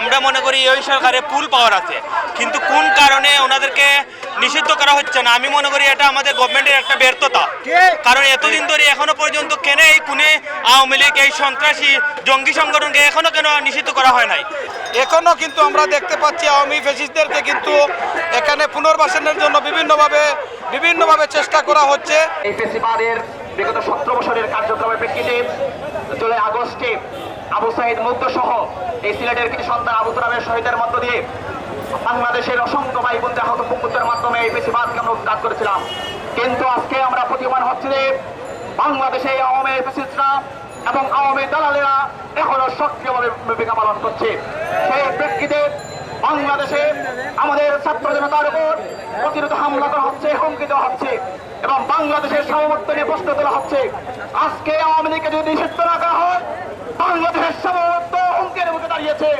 এই সরকারে ফুল পাওয়ার আছে। কিন্তু কোন কারণে ওনাদেরকে নিষিদ্ধ করা হচ্ছে না? আমি মনে করি এটা আমাদের গভর্নমেন্টের একটা ব্যর্থতা। কারণ এতদিন ধরে এখনও পর্যন্ত কেন এই পুনে আওয়ামী লীগ এই সন্ত্রাসী জঙ্গি সংগঠনকে এখনও কেন নিষিদ্ধ করা হয় নাই? এখনও কিন্তু আমরা দেখতে পাচ্ছি আওয়ামী ফেসিস্টদেরকে কিন্তু এখানে পুনর্বাসনের জন্য বিভিন্নভাবে বিভিন্নভাবে চেষ্টা করা হচ্ছে। এই ফেসিবাদের বিগত সতেরো বছরের কার্যক্রমের প্রেক্ষিতে জুলাই আগস্টে আবু সাইদ মুগ্ধ সহ এই সিলেটের কিছু সন্তান আবু তুরামের শহীদের মধ্য দিয়ে বাংলাদেশের অসংখ্য ভাই বোনদের আহত মাধ্যমে এই ফেসিবাদকে আমরা উৎখাত করেছিলাম। কিন্তু আজকে আমরা প্রতিমান হচ্ছি যে বাংলাদেশে আওয়ামী ফেসিস্টরা এবং আওয়ামী দালালেরা এখনও সক্রিয়ভাবে ভূমিকা পালন করছে। সেই প্রেক্ষিতে বাংলাদেশে আমাদের ছাত্র জনতার উপর প্রতিরোধ হামলা করা হচ্ছে, হুমকি দেওয়া হচ্ছে এবং বাংলাদেশের সামর্থ্য নিয়ে প্রশ্ন তোলা হচ্ছে। আজকে আওয়ামী লীগকে যদি নিষিদ্ধ না করা হয় দাঁড়িয়েছে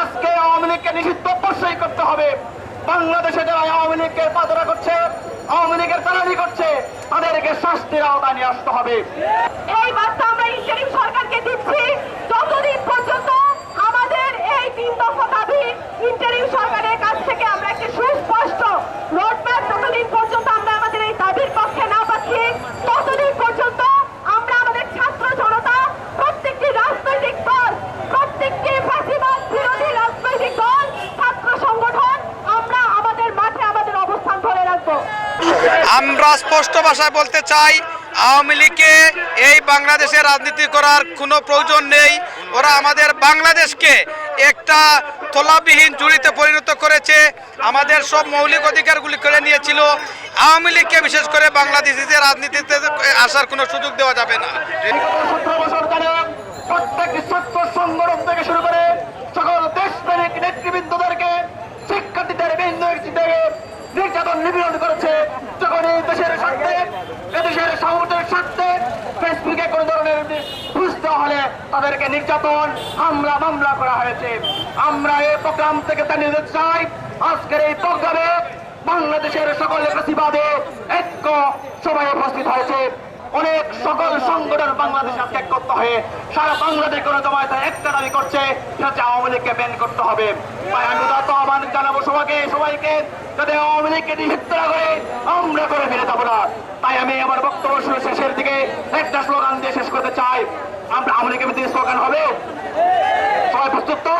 আজকে আওয়ামী লীগকে নিষিদ্ধ প্রশ্রয় করতে হবে। বাংলাদেশে যারা আওয়ামী লীগকে পাতরা করছে, আওয়ামী লীগের তালানি করছে, তাদেরকে শাস্তির আওতায় নিয়ে আসতে হবে। এই বার্তা আমরা ইন্টারিম সরকারকে দিচ্ছি যতদিন পর্যন্ত আমাদের এই তিন দফা দাবি ইন্টারিম সরকারের কাছ থেকে আমরা একটি সুস্পষ্ট রোডম্যাপ যতদিন পর্যন্ত আমরা আমাদের এই দাবির পক্ষে না পাচ্ছি ততদিন পর্যন্ত আমরা আমাদের ছাত্র জনতা প্রত্যেকটি রাজনৈতিক দল প্রত্যেকটি ফাঁসিবাদ বিরোধী রাজনৈতিক দল ছাত্র সংগঠন আমরা আমাদের মাঠে আমাদের অবস্থান ধরে রাখব আমরা স্পষ্ট ভাষায় বলতে চাই, আওয়ামী লীগকে এই বাংলাদেশে রাজনীতি করার কোনো প্রয়োজন নেই। ওরা আমাদের বাংলাদেশকে একটা তলাবিহীন জুড়িতে পরিণত করেছে। আমাদের সব মৌলিক অধিকারগুলি করে নিয়েছিল। আওয়ামী লীগকে বিশেষ করে বাংলাদেশিতে রাজনীতিতে আসার কোনো সুযোগ দেওয়া যাবে না। নির্যাতন ধরনের হলে তাদেরকে নির্যাতন, হামলা, মামলা করা হয়েছে। আমরা এই প্রোগ্রাম থেকে চাই। আজকের এই প্রোগ্রামে বাংলাদেশের সকল প্রতিবাদে ঐক্য সবাই উপস্থিত হয়েছে। অনেক সকল সংগঠন বাংলাদেশ একত্র হয়ে সারা বাংলাদেশ কোনো জমায়েত একটা দাবি করছে, সেটা আওয়ামী লীগকে ব্যান করতে হবে। তাই উদাত্ত আহ্বান জানাব সবাইকে সবাইকে যাতে আওয়ামী লীগকে নিষিদ্ধ করে, আমরা করে ফিরে যাব না তাই আমি আমার বক্তব্য শেষের দিকে একটা স্লোগান দিয়ে শেষ করতে চাই। আমরা আওয়ামী লীগের স্লোগান হবে, সবাই প্রস্তুত তো?